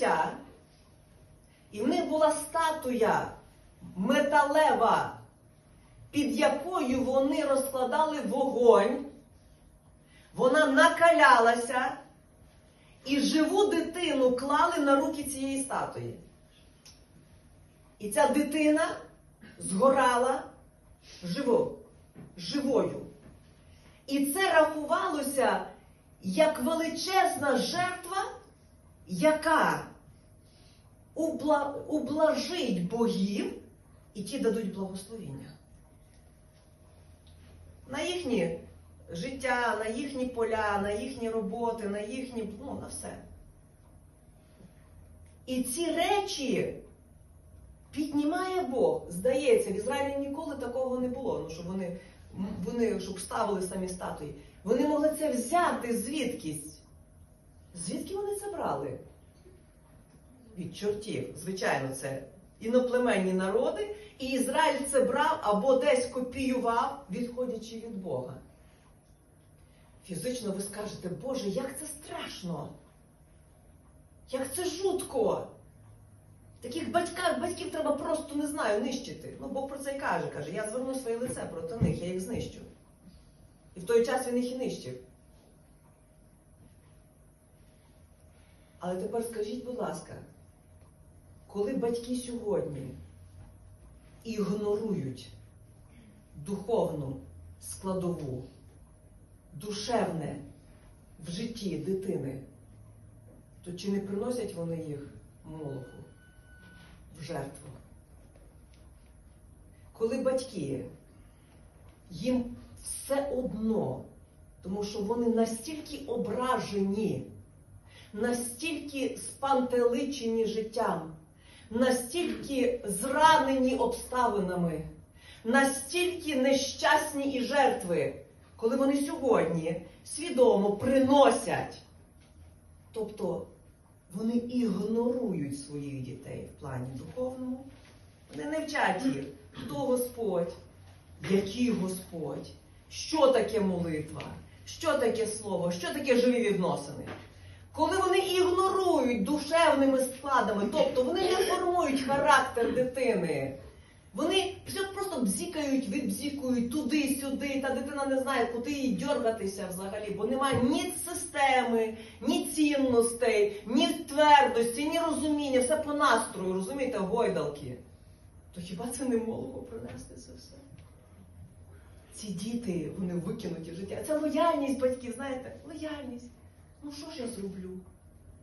життя, і в них була статуя металева, під якою вони розкладали вогонь, вона накалялася, і живу дитину клали на руки цієї статуї. І ця дитина згорала живо, живою. І це рахувалося як величезна жертва, яка убла... ублажить богів, і ті дадуть благословіння. На їхні життя, на їхні поля, на їхні роботи, на їхні, ну, на все. І ці речі піднімає Бог. Здається, в Ізраїлі ніколи такого не було. Ну, щоб вони, вони щоб ставили самі статуї. Вони могли це взяти звідкись. Звідки вони це брали? Від чортів. Звичайно, це іноплеменні народи, і Ізраїль це брав або десь копіював, відходячи від Бога. Фізично ви скажете, Боже, як це страшно! Як це жутко! Таких батька, батьків треба просто не знаю, нищити. Ну, Бог про це й каже, каже, я зверну своє лице проти них, я їх знищу. І в той час він їх і нищив. Але тепер скажіть, будь ласка, коли батьки сьогодні ігнорують духовну складову, душевне в житті дитини, то чи не приносять вони їх молоху в жертву? Коли батьки їм все одно, тому що вони настільки ображені, настільки спантеличені життям, настільки зранені обставинами, настільки нещасні і жертви, коли вони сьогодні свідомо приносять. Тобто вони ігнорують своїх дітей в плані духовному, вони не вчать їх, хто Господь, який Господь, що таке молитва, що таке слово, що таке живі відносини. Коли вони ігнорують душевними складами, тобто вони не формують характер дитини, вони просто бзікають, відбзікують туди-сюди, та дитина не знає, куди їй дьоргатися взагалі, бо немає ні системи, ні цінностей, ні твердості, ні розуміння, все по настрою, розумієте, гойдалки. То хіба це не молоко принести це все? Ці діти, вони викинуті в життя. Це лояльність батьків, знаєте, лояльність. Ну що ж я зроблю?